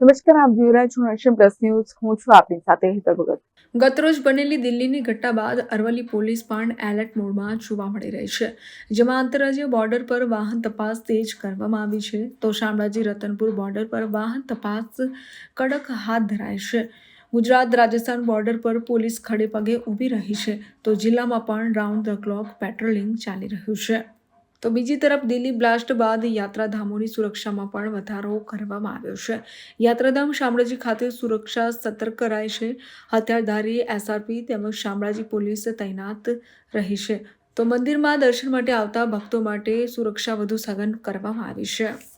નમસ્કાર, આપ જોઈ રહ્યા છો નેશન પ્લસ ન્યૂઝ. હું છું આપની સાથે હિતલ ભગત. ગતરોજ બનેલી દિલ્હીની ઘટના બાદ અરવલ્લી પોલીસ પણ એલર્ટ મોડમાં જોવા મળી રહી છે. જેમાં આંતરરાજ્ય બોર્ડર પર વાહન તપાસ તેજ કરવામાં આવી છે. તો શામળાજી રતનપુર બોર્ડર પર વાહન તપાસ કડક હાથ ધરાય છે. ગુજરાત રાજસ્થાન બોર્ડર પર પોલીસ ખડે પગે ઊભી રહી છે. તો જિલ્લામાં પણ રાઉન્ડ ધ ક્લોક પેટ્રોલિંગ ચાલી રહ્યું છે. તો બીજી તરફ દિલ્હી બ્લાસ્ટ બાદ યાત્રાધામોની સુરક્ષામાં પણ વધારો કરવામાં આવ્યો છે. યાત્રાધામ શામળાજી ખાતે સુરક્ષા સતર્ક કરાઈ છે. હથિયારધારી એસઆરપી તેમજ શામળાજી પોલીસ તૈનાત રહી છે. તો મંદિરમાં દર્શન માટે આવતા ભક્તો માટે સુરક્ષા વધુ સઘન કરવામાં આવી છે.